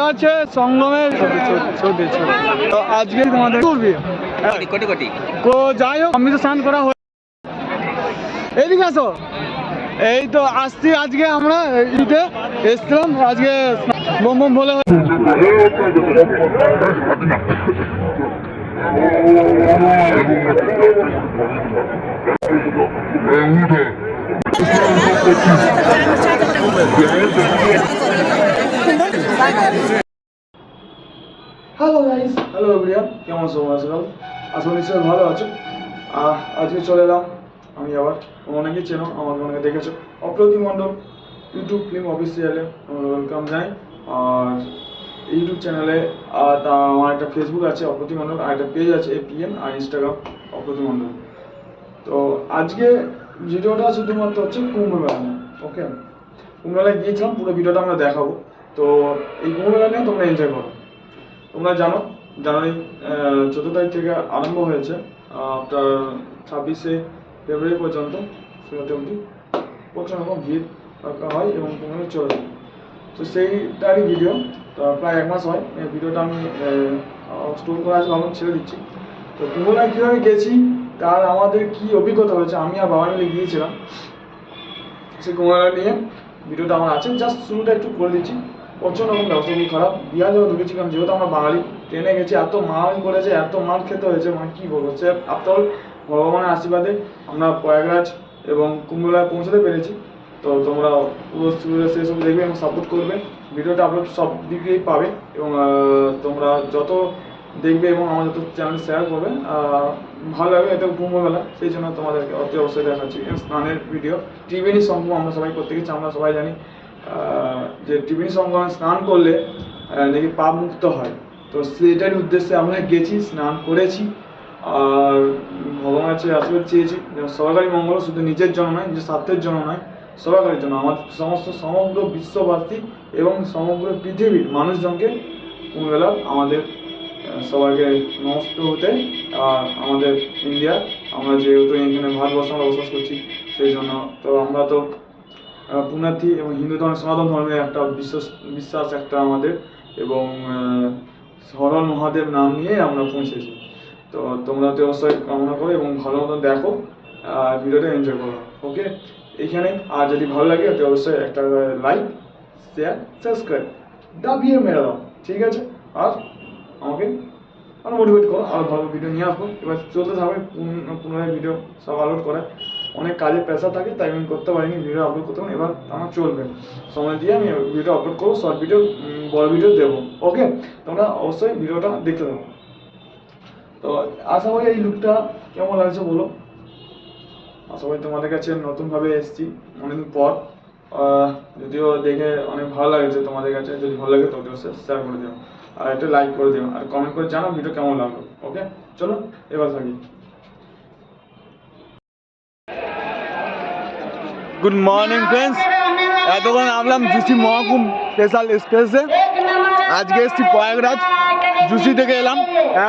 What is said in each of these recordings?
এটা হচ্ছে তো আজকে তোমাদের তো যাই হোক আমি তো স্নান করা হয়ে এদিকে আসো। এই তো আসছি আজকে আমরা ইতে এসছিলাম আজকে বোম বোম বলে হ্যালো গাইস হ্যালো এভরিওয়ান কেমন আছো? সকাল আসলে নিশ্চয়ই ভালো আছো। আজকে চলে এলাম আমি আবার। অনেকেই চেনো আমাকে অনেকে দেখেছ। অপ্রতি মণ্ডল ইউটিউব ফিল্ম অফিসিয়ালে ওয়েলকাম জানাই। আর ইউটিউব চ্যানেলে আর আমার একটা ফেসবুক আছে, অপ্রতি মণ্ডল, আর একটা পেজ আছে এপিএন আর ইনস্টাগ্রাম অপ্রতি মণ্ডল। তো আজকে ভিডিওটা শুধুমাত্র হচ্ছে কুম্ভ মেলা ওকে কুম্ভ গিয়েছিলাম, পুরো ভিডিওটা আমরা দেখাবো। তো এই কুম্ভ নিয়ে তোমরা এনজয় করো। তোমরা জানো জানুয়ারি চোদ্দ তারিখ থেকে আরম্ভ হয়েছে আপনার ছাব্বিশে ফেব্রুয়ারি পর্যন্ত শুরুতে অবধি প্রচুর রকম ভিড় হয় এবং তোমরা চলে তো সেইটারই ভিডিও প্রায় এক মাস হয়। এই ভিডিওটা আমি স্টোর করা আছে ভাবলাম ছেড়ে দিচ্ছি। তো কুমোলায় কীভাবে গেছি, তার আমাদের কি অভিজ্ঞতা হয়েছে, আমি আর বাবা মিলে গিয়েছিলাম। সেই কুমোলা নিয়ে ভিডিওটা আমার আছে। জাস্ট শুরুটা একটু করে দিচ্ছি। প্রচণ্ড রকম ব্যবস্থা খুব খারাপ বিহার যখন ঢুকেছি কারণ যেহেতু আমরা বাঙালি, ট্রেনে গেছি, এত মাল করেছে, এত মাল খেতে হয়েছে মানে কী বলব? সে আফটার ভগবানের আশীর্বাদে আমরা প্রয়াগরাজ এবং কুম্ভমেলায় পৌঁছাতে পেরেছি। তো তোমরা পুরো অবধি দেখবে এবং সাপোর্ট করবে। ভিডিওটা আপলোড সব দিক দিয়েই পাবে এবং তোমরা যত দেখবে এবং আমার যত চ্যানেল শেয়ার করবে ভালো লাগবে। এটা কুম্ভমেলা, সেই জন্য তোমাদেরকে অতি অবশ্যই দেখাচ্ছি। স্নানের ভিডিও ত্রিবেণী সঙ্গম আমরা সবাই গেছি আমরা সবাই জানি। যে টিফিন সঙ্গমে স্নান করলে নাকি পাপ মুক্ত হয়। তো সেটার উদ্দেশ্যে আমরা গেছি, স্নান করেছি। আর ভগবানের কাছে আশীর্বাদ চেয়েছি। সরকারি মঙ্গল শুধু নিজের জন্য নয়, নিজের স্বার্থের জন্য নয়, সরকারের জন্য। আমার সমস্ত, সমগ্র বিশ্ববাসী এবং সমগ্র পৃথিবীর মানুষজনকে কুম্ভমেলা আমাদের সবাইকে নষ্ট হতে আর আমাদের ইন্ডিয়া, আমরা যেহেতু এখানে ভারতবর্ষে, আমরা বসবাস করছি, সেই জন্য। তো আমরা তো পুণ্যার্থী এবং হিন্দু ধর্ম সনাতন ধর্মের একটা বিশ্বাস বিশ্বাস একটা আমাদের এবং হরণ মহাদেব নাম নিয়ে আমরা পৌঁছেছি। তো তোমরা তো অবশ্যই কামনা করো এবং ভালো মতন দেখো, আর ভিডিওটা এনজয় করো ওকে এইখানে আর যদি ভালো লাগে তো অবশ্যই একটা লাইক শেয়ার সাবস্ক্রাইব দাবিয়ে মেরে দাও, ঠিক আছে? আর আমাকে আরও মোটিভেট করো, আর ভালো ভিডিও নিয়ে আসব। এবার চলতে থাকবে পুনরায় ভিডিও সব আপলোড করে অনেক কাজের প্রেশার থাকে, তাই আমি করতে পারিনি ভিডিও আপলোড করতে পারি এবার আমার চলবে। সময় দিয়ে আমি ভিডিও আপলোড করব শর্ট ভিডিও বড় ভিডিও দেবো। ওকে তোমরা অবশ্যই ভিডিওটা দেখতে থাকো। তো আশা করি এই লুকটা কেমন লাগছে বলো? আশা করি তোমাদের কাছে নতুনভাবে এসেছি, অনেকদিন পর। যদিও দেখে অনেক ভালো লাগছে তোমাদের কাছে, যদি ভালো লাগে তো অবশ্যই শেয়ার করে দিও। আর একটা লাইক করে দিও, আর কমেন্ট করে জানাও ভিডিও কেমন লাগল। ওকে চলো, এবার থাকি। গুড মর্নিং ফ্রেন্ডস এতক্ষণ নামলাম জুসি মহাকুম স্পেশাল এক্সপ্রেসে আজকে এসছি প্রয়াগরাজ জুসি থেকে এলাম।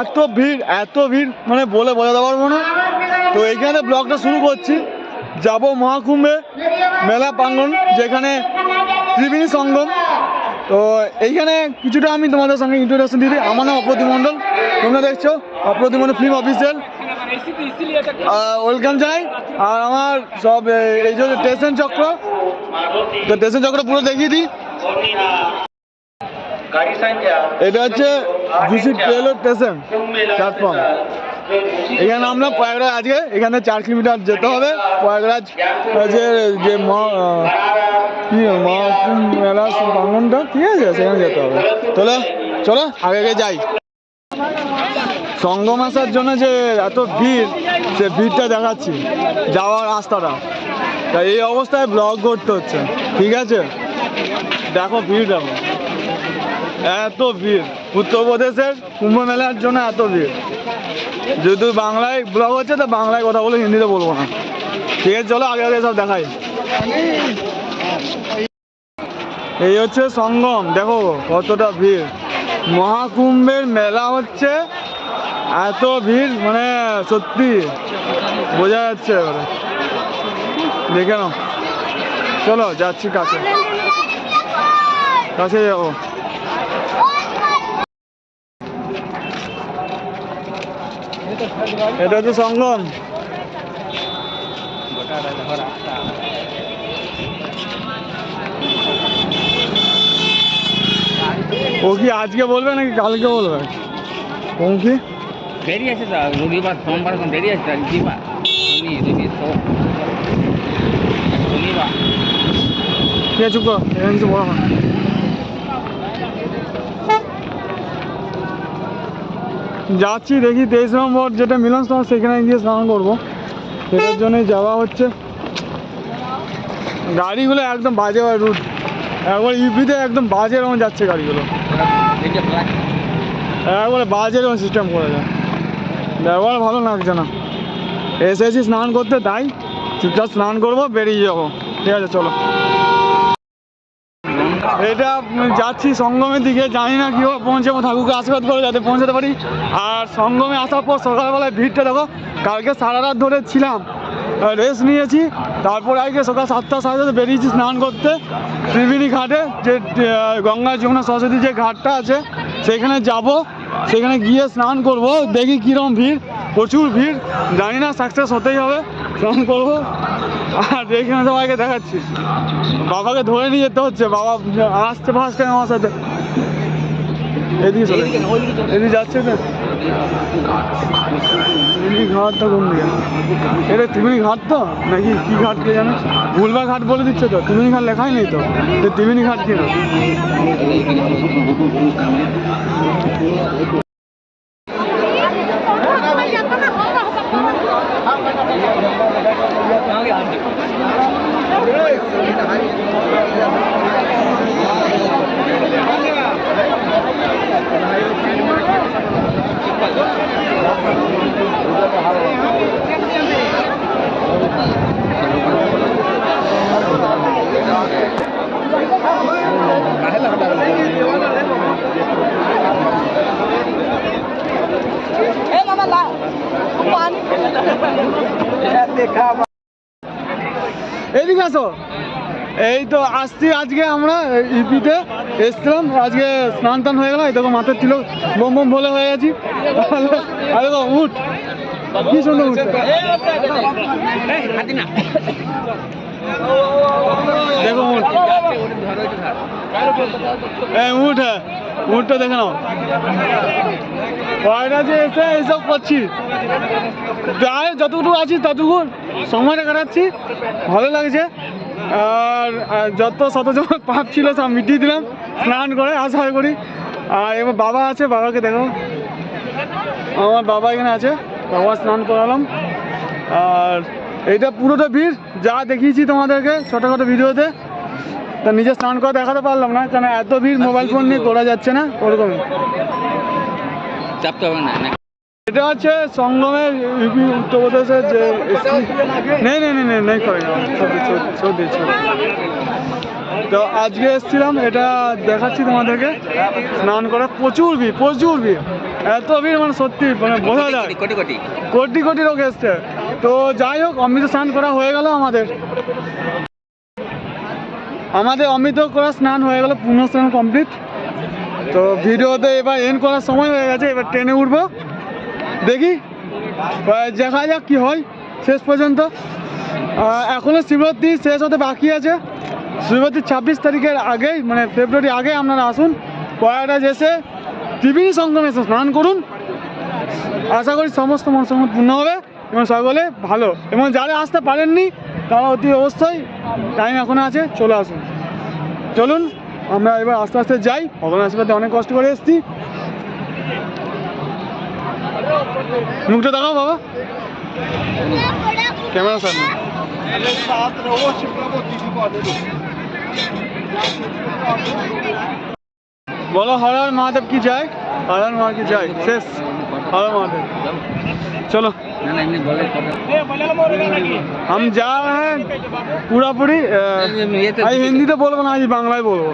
এত ভিড় এত ভিড় মানে বলে বোঝাতে পারব না। তো এইখানে ব্লগটা শুরু করছি। যাব মহাকুম্ভে মেলা প্রাঙ্গন যেখানে ত্রিবেণী সঙ্গম। তো এইখানে কিছুটা আমি তোমাদের সঙ্গে ইন্ট্রোডাকশন দিই। আমার নাম অপ্রতিমণ্ডল তোমরা দেখছ অপ্রতিমণ্ডল ফিল্ম অফিসিয়াল ওয়েলকাম জানাই। আর আমার সব এই যে স্টেশন চক্র, তো স্টেশন চক্র পুরো দেখিয়ে দিই। এটা হচ্ছে জুসি ট্রেলর স্টেশন প্ল্যাটফর্ম এখানে আমরা প্রয়াগরাজ আজকে, এখানে চার কিলোমিটার যেতে হবে। প্রয়াগরাজ, যে যে কি, মহাকুম্ভ মেলা প্রাঙ্গনটা ঠিক আছে, সেখানে যেতে হবে। চলো চলো, আগে আগে যাই। সঙ্গম আসার জন্য যে এত ভিড়, সে ভিড়টা দেখাচ্ছি, যাওয়ার রাস্তাটা। তা এই অবস্থায় ব্লগ করতে হচ্ছে, ঠিক আছে? দেখো ভিড়, দেখো। এত ভিড় উত্তরপ্রদেশের কুম্ভ মেলার জন্য এত ভিড়। যেহেতু বাংলায় ব্লগ হচ্ছে, তো বাংলায় কথা বলে হিন্দিতে বলব না। ঠিক আছে, চলো আগে আগে সব দেখাই। এই হচ্ছে সঙ্গম, দেখো কতটা ভিড়। মহাকুম্ভের মেলা হচ্ছে এত ভিড় মানে সত্যি বোঝা যাচ্ছে এবারে। দেখে নাও। চলো, যাচ্ছি কাছে। কাছে যাব। এটা হচ্ছে সঙ্গম। ও কি আজকে বলবে নাকি কালকে বলবে? কোন কি? দেরি আছে তো রবিবার সোমবার এখন দেরি আছে তো রবিবার শনি রবি শনিবার ঠিক আছে চুপ করো এখানে কিছু বলা হয় যাচ্ছি দেখি তেইশ নম্বর যেটা মিলন স্থল সেখানে গিয়ে স্নান করব। সেটার জন্যই যাওয়া হচ্ছে। গাড়িগুলো একদম বাজে হয় রুট। একবার ইউপিতে একদম বাজে রকম যাচ্ছে গাড়িগুলো। একবারে বাজে এরকম সিস্টেম করে যায়। ব্যবহার ভালো লাগছে না। এসেছি স্নান করতে, তাই চুপচাপ স্নান করব, বেরিয়ে যাব। ঠিক আছে, চলো। এটা যাচ্ছি সঙ্গমের দিকে, জানি না কী পৌঁছাবো, ঠাকুরকে আশীর্বাদ করে যাতে পৌঁছাতে পারি। আর সঙ্গমে আসার পর সকালবেলায় ভিড়টা দেখো, কালকে সারা রাত ধরে ছিলাম। রেস্ট নিয়েছি, তারপর আজকে সকাল সাতটা, সাড়ে সাতটা বেরিয়েছি স্নান করতে। ত্রিবেণী ঘাটে, যে গঙ্গা, যমুনা, সরস্বতী যে ঘাটটা আছে, সেখানে যাব। সেখানে গিয়ে স্নান করব দেখি কীরকম ভিড় প্রচুর ভিড় জানি না সাকসেস হতেই হবে স্নান করব। আর এখানে সবাইকে দেখাচ্ছি। বাবাকে ধরে নিয়ে যেতে হচ্ছে বাবা আসতে ফার্স্ট টাইম আমার সাথে। এদিকে এদিকে যাচ্ছে তো ত্রিবেণী তো কোন দিকে? এটা তিমিনি ঘাট তো? নাকি কি ঘাট কে জানো? ভুলবার ঘাট বলে দিচ্ছে তো। তুমি ঘাট লেখাই নেই তো? তো ত্রিবেণী ঘাট কি না এদিকে আসো এই তো আসছি আজকে আমরা ইপিতে। এসছিলাম, আজকে স্নান টান হয়ে গেল, এই দেখো মাথার ছিল বোম বোম বলে হয়ে গেছি। আর উঠ। কি সুন্দর উঠছে দেখো উঠ। উঠ হ্যাঁ। উঠটা দেখে নাও। কয়টা যে এসে এইসব করছি। প্রায় যতটুকু আছি ততটুকু সময়টা কাটাচ্ছি। ভালো লাগছে। আর যত শত যত পাপ ছিল সব মিটিয়ে দিলাম, স্নান করে, আশা করি। আর এবার বাবা আছে, বাবাকে দেখো। আমার বাবা এখানে আছে, বাবা স্নান করালাম। আর এইটা পুরোটা ভিড়, যা দেখিয়েছি তোমাদেরকে ছোটোখাটো ভিডিওতে, তা নিজে স্নান করে দেখাতে পারলাম না, কেন এত ভিড় মোবাইল ফোন নিয়ে করা যাচ্ছে না ওরকমই চাপতে হবে না। এটা হচ্ছে সঙ্গমের ইউপি উত্তরপ্রদেশের যে নেই নেই নেই নেই করে তো আজকে এসেছিলাম এটা দেখাচ্ছি তোমাদেরকে স্নান করা প্রচুর ভিড় প্রচুর ভিড়। এত ভিড় মানে সত্যি মানে বোঝা যায়। কোটি কোটি কোটি কোটি। লোক এসছে। তো যাই হোক অমৃত স্নান করা হয়ে গেল আমাদের। আমাদের অমৃত করা স্নান হয়ে গেল পূর্ণ স্নান কমপ্লিট তো ভিডিওতে এবার এন্ড করার সময় হয়ে গেছে এবার ট্রেনে উঠবো। দেখি। দেখা যাক কি হয় শেষ পর্যন্ত। আহ, এখনও শিবরাত্রি শেষ হতে বাকি আছে। শিবরাত্রি ছাব্বিশ তারিখের আগেই মানে ফেব্রুয়ারি আগে আপনারা আসুন। কয়েকটা এসে ত্রিবেণী সঙ্গমে এসে স্নান করুন। আশা করি সমস্ত মনস্কামনা পূর্ণ হবে এবং সকলে ভালো। এবং যারা আসতে পারেননি তারা অতি অবশ্যই টাইম এখনও আছে চলে আসুন। চলুন আমরা এবার আস্তে আস্তে যাই। ভগবান আশীর্বাদে অনেক কষ্ট করে এসেছি। মুখটা দেখাও বাবা ক্যামেরা সামনে বলো হরার মহাদেব কি যায় হরার মহা কি যায় শেষ হরার মহাদেব চলো না না এমনি বলে কথা हम जा रहे हैं पूरा पूरी ये तो- আমি হিন্দিতে বলবো না আজ বাংলায় বলবো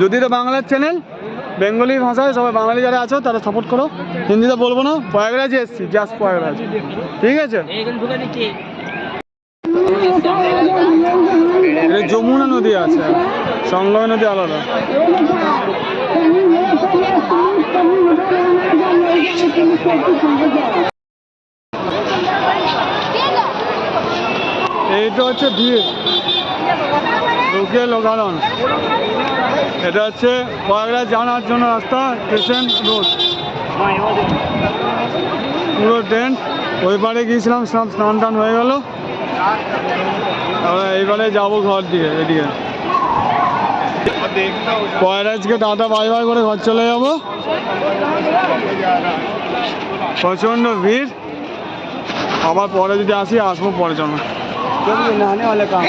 যদি এটা বাংলার চ্যানেল বেঙ্গলি ভাষায় সবাই বাঙালি যারা আছো তারা সাপোর্ট করো হিন্দিতে বলবো না প্রয়াগরাজে এসছি জাস্ট প্রয়াগরাজ ঠিক আছে এইখানে ঢুকে দিচ্ছি এটা যমুনা নদী আছে সংগম নদী আলাদা এইটা হচ্ছে ভিড় লোকে লোকানন এটা হচ্ছে কয়েকটা জানার জন্য রাস্তা, স্টেশন রোড। পুরো ট্রেন ওই পারে গিয়েছিলাম, সব স্নান টান হয়ে গেল। এবার এইবারে যাব ঘর দিয়ে, এদিকে। কয়রাজকে টাটা বাই বাই করে ঘর চলে যাব। প্রচণ্ড ভিড়। আবার পরে যদি আসি, আসব পরে জন্য जो नहाने वाले काम।